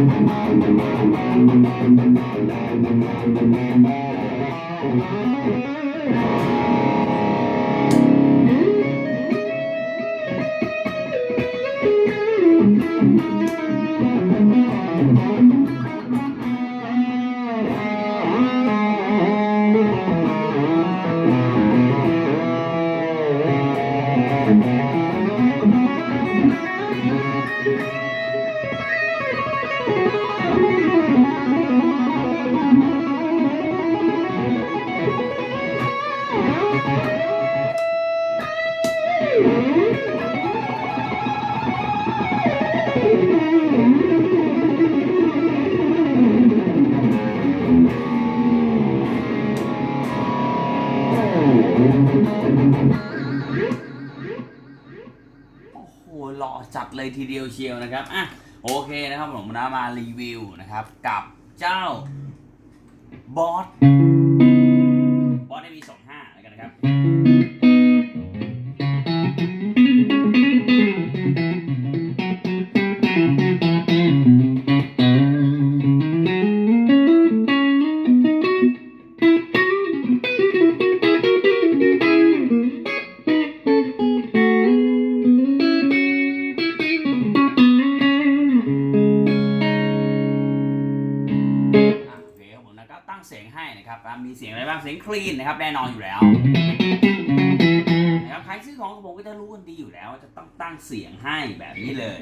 โหล่อจัดเลยทีเดียวเชียวนะครับอะโอเคนะครับผมนะมารีวิวนะครับกับเจ้าบอส งเสียงให้นะครับมีเสียงอะไรบ้างเสียงคลีนนะครับแน่นอนอยู่แล้วนะครับใครซื้อของของผมก็จะรู้กันดีอยู่แล้วว่าจะต้องตั้งเสียงให้แบบนี้เลย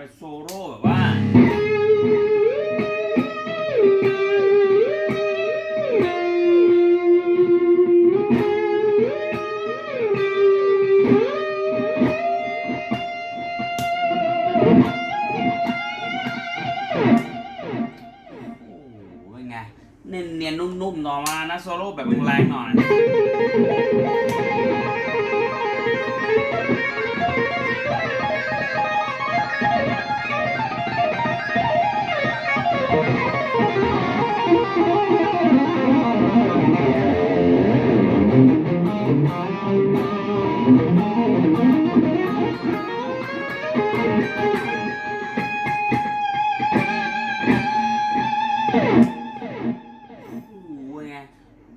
เป็นโซโล่แบบว่า โอ้โหเป็นไง เนียนๆนุ่มๆต่อมานะ โซโล่แบบแรงๆหน่อย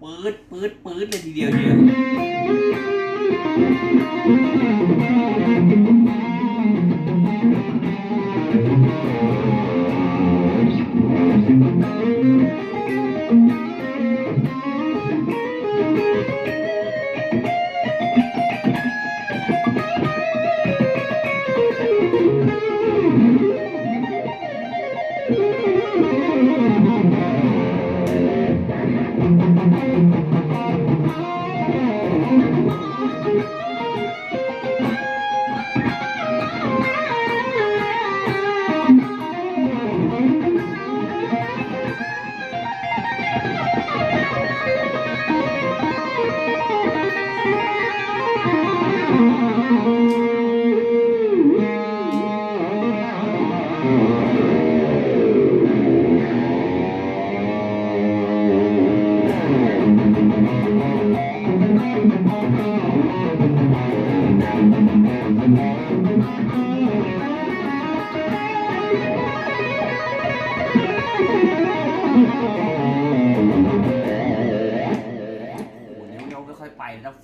ปื๊ดปื๊ดปื๊ดเลยทีเดียวเชียว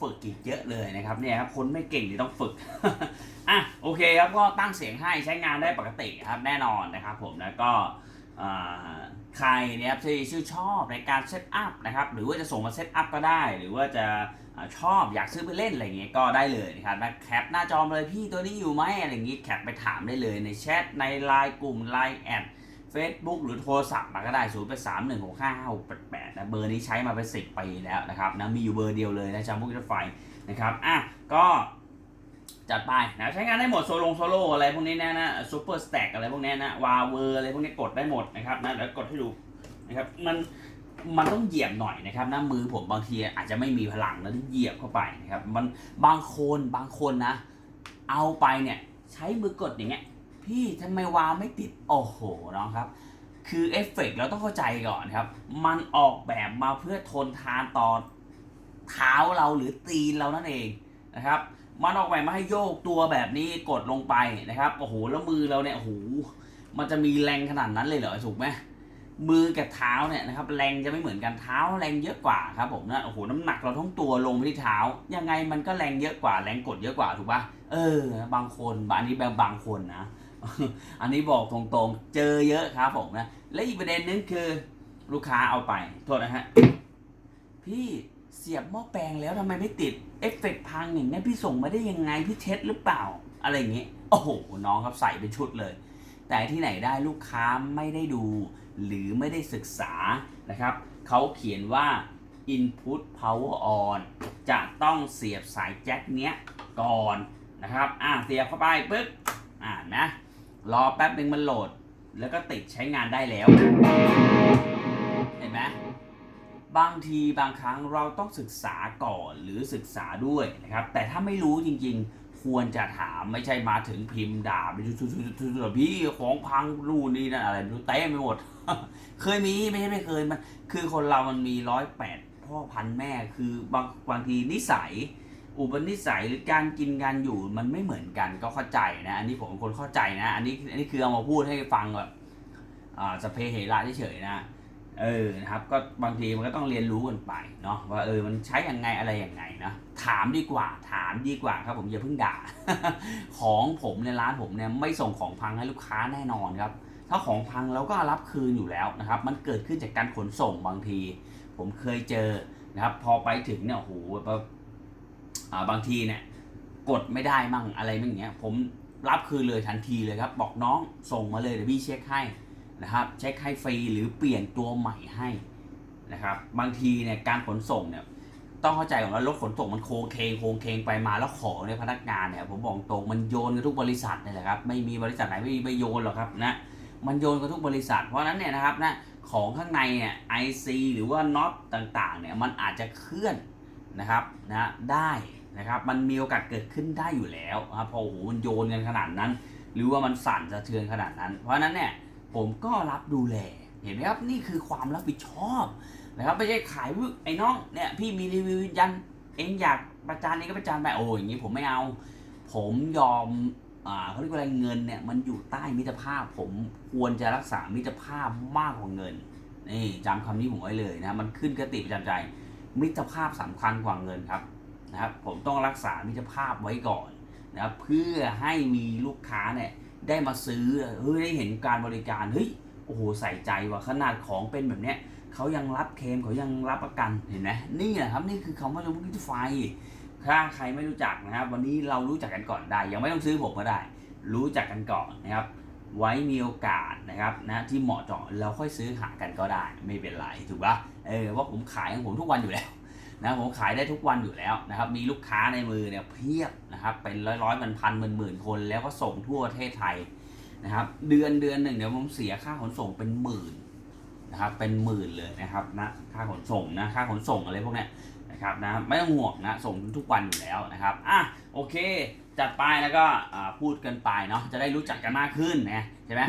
ฝึกอีกเยอะเลยนะครับเนี่ยครับคนไม่เก่งนี่ต้องฝึกอะโอเคครับก็ตั้งเสียงให้ใช้งานได้ปกติครับแน่นอนนะครับผมแล้วก็ใครเนี่ยครับที่ชื่นชอบในการเซตอัพนะครับหรือว่าจะส่งมาเซตอัพก็ได้ หรือว่าจะชอบอยากซื้อไปเล่นอะไรเงี้ยก็ได้เลยนะครับแคปหน้าจอมาเลยพี่ตัวนี้อยู่ไหมอะไรอย่างงี้แคปไปถามได้เลยในแชทในไลน์กลุ่มไลน์แอด Facebook หรือโทรศัพท์มาก็ได้ 0 8 3 1 6 5 6 8 8นะเบอร์นี้ใช้มาเป็น10ปีแล้วนะครับนะมีอยู่เบอร์เดียวเลยนะจำพวกรถไฟนะครับอะก็จัดไปนะใช้งานได้หมดโซลงโซโล่อะไรพวกนี้นะนะซูเปอร์สแต็กอะไรพวกนี้นะวาเวอร์อะไรพวกนี้กดได้หมดนะครับนะแล้วกดให้ดูนะครับมันมันต้องเหยียบหน่อยนะครับนะมือผมบางทีอาจจะไม่มีพลังแล้วเหยียบเข้าไปนะครับมันบางคนบางคนนะ เอาไปเนี่ยใช้มือกดอย่างเงี้ย พี่ทำไมวางไม่ติด โอ้โหน้องครับ คือเอฟเฟกต์เราต้องเข้าใจก่อนครับ มันออกแบบมาเพื่อทนทานต่อเท้าเราหรือตีนเรานั่นเองนะครับ มันออกแบบมาให้โยกตัวแบบนี้กดลงไปนะครับโอ้โหแล้วมือเราเนี่ยโอ้โหมันจะมีแรงขนาดนั้นเลยเหรอถูกไหมมือกับเท้าเนี่ยนะครับแรงจะไม่เหมือนกันเท้าแรงเยอะกว่าครับผมนะโอ้โหน้ำหนักเราทั้งตัวลงไปที่เท้า ยังไงมันก็แรงเยอะกว่าแรงกดเยอะกว่าถูกปะเออบางคนอันนี้แบบบางคนนะ อันนี้บอกตรงๆ เจอเยอะครับผมนะ และอีกประเด็นนึงคือลูกค้าเอาไป โทษนะฮะ พี่เสียบหม้อแปลงแล้วทำไมไม่ติด เอฟเฟกต์พังอย่างนี้พี่ส่งมาได้ยังไง พี่เช็ดหรือเปล่า อะไรอย่างเงี้ยโอ้โห น้องครับใส่เป็นชุดเลย แต่ที่ไหนได้ลูกค้าไม่ได้ดู หรือไม่ได้ศึกษานะครับ เขาเขียนว่า input power on จะต้องเสียบสายแจ็คเนี้ยก่อนนะครับ อ่าเสียบเข้าไปปึ๊บ อ่านนะ รอแป๊บหนึ่งมันโหลด แล้วก็ติดใช้งานได้แล้ว เห็นไหมบางทีบางครั้งเราต้องศึกษาก่อนหรือศึกษาด้วยนะครับ แต่ถ้าไม่รู้จริงๆ ควรจะถามไม่ใช่มาถึงพิมพ์ด่าไปชุดๆๆๆพี่ของพังรูนนี่นั่นอะไรรู้เต้ไปหมด เคยมีไม่ใช่ไม่เคยมัน คือคนเรามันมีร้อยแปดพ่อพันแม่คือบางบางทีนิสัย อุปนิสัยหรือการกินการอยู่มันไม่เหมือนกันก็เข้าใจนะ อันนี้ผมเป็นคนเข้าใจนะ อันนี้อันนี้คือเอามาพูดให้ฟังแบบอ่าสเพเหระเฉยๆนะเออนะครับก็บางทีมันก็ต้องเรียนรู้กันไปเนาะว่าเออมันใช้ยังไงอะไรยังไงนะถามดีกว่าถามดีกว่าครับผมอย่าเพิ่งด่า ของผมในร้านผมเนี่ยไม่ส่งของพังให้ลูกค้าแน่นอนครับ ถ้าของพังเราก็รับคืนอยู่แล้วนะครับ มันเกิดขึ้นจากการขนส่งบางที ผมเคยเจอนะครับ พอไปถึงเนี่ยโอ้โห บบอ่าบางทีเนี่ยกดไม่ได้มั่งอะไรมั่งเงี้ยผมรับคืนเลยทันทีเลยครับ บอกน้องส่งมาเลยเดี๋ยวพี่เช็คให้นะครับเช็คให้ฟรีหรือเปลี่ยนตัวใหม่ให้นะครับบางทีเนี่ยการขนส่งเนี่ยต้องเข้าใจก่อนว่ารถขนส่งมันโค้งเคงโค้งเคงไปมาแล้วของในยพนักงานเนี่ยผมบอกตรงมันโยนกันทุกบริษัทนี่แหละครับไม่มีบริษัทไหนไม่ไม่โยนหรอกครับนะมันโยนกันทุกบริษัท เพราะฉะนั้นเนี่ยนะครับนะของข้างในเนี่ยไอซีหรือว่าน็อตต่างๆเนี่ยมันอาจจะเคลื่อนนะครับนะได้ นะครับ มันมีโอกาสเกิดขึ้นได้อยู่แล้วครับพอโอ้โหมันโยนกันขนาดนั้น หรือว่ามันสั่นสะเทือนขนาดนั้น เพราะนั้นเนี่ยผมก็รับดูแลเห็นไหมครับนี่คือความรับผิดชอบนะครับไม่ใช่ขายวไอ้น้องเนี่ยพี่มีรีวิวยันเองอยากประจานเองก็ประจานไปโอ้ยอย่างนี้ผมไม่เอา ผมยอมอ่าเขาเรียกว่าอะไรเงินเนี่ยมันอยู่ใต้มิตรภาพ ผมควรจะรักษามิตรภาพมากกว่าเงินนี่จำคำนี้ผมไว้เลยนะมันขึ้นกติประจำใจ มิตรภาพสำคัญกว่าเงินครับ นะครับผมต้องรักษามิตรภาพไว้ก่อนนะครับเพื่อให้มีลูกค้าเนี่ยได้มาซื้อเฮ้ยได้เห็นการบริการเฮ้ยโอ้โหใส่ใจว่าขนาดของเป็นแบบเนี้ยเขายังรับเคมเขายังรับประกันเห็นไหมนี่แหละครับนี่คือคำว่าจมูกไฟถ้าใครไม่รู้จักนะครับ วันนี้เรารู้จักกันก่อนได้ ยังไม่ต้องซื้อผมก็ได้ รู้จักกันก่อนนะครับ ไว้มีโอกาสนะครับนะที่เหมาะเจาะเราค่อยซื้อหากันก็ได้ ไม่เป็นไรถูกปะเออว่าผมขายของผมทุกวันอยู่แล้ว นะผมขายได้ทุกวันอยู่แล้วนะครับ มีลูกค้าในมือเนี่ยเพียบนะครับ เป็นร้อยร้อยมันพันหมื่นหมื่นคนแล้วก็ส่งทั่วประเทศไทยนะครับ เดือนเดือนหนึ่งเดี๋ยวผมเสียค่าขนส่งเป็นหมื่นนะครับ เป็นหมื่นเลยนะครับนะค่าขนส่งนะค่าขนส่งอะไรพวกเนี้ยนะครับนะไม่ต้องห่วงนะส่งทุกวันอยู่แล้วนะครับอะโอเค จัดไปแล้วก็พูดกันไปเนาะจะได้รู้จักกันมากขึ้นนะใช่ไหม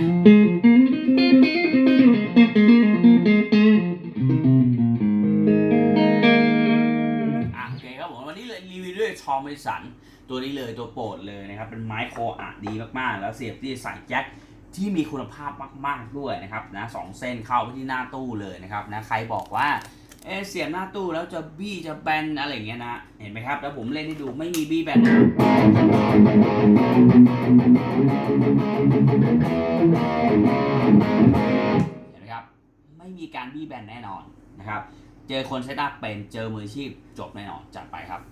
ตัวนี้เลยตัวโปรดเลยนะครับ เป็นไม้โคอะดีมากๆ แล้วเสียบที่ใส่แจ็คที่มีคุณภาพมาก ๆด้วยนะครับนะสองเส้นเข้าไปที่หน้าตู้เลยนะครับนะใครบอกว่าเอเสียบหน้าตู้แล้วจะบี้จะแบนอะไรเงี้ยนะ เห็นไหมครับ แล้วผมเล่นให้ดูไม่มีบี้แบนเห็นไหมครับ ไม่มีการบี้แบนแน่นอนนะครับ เจอคนเซตอัพเป็นเจอมืออาชีพจบแน่นอนจัดไปครับ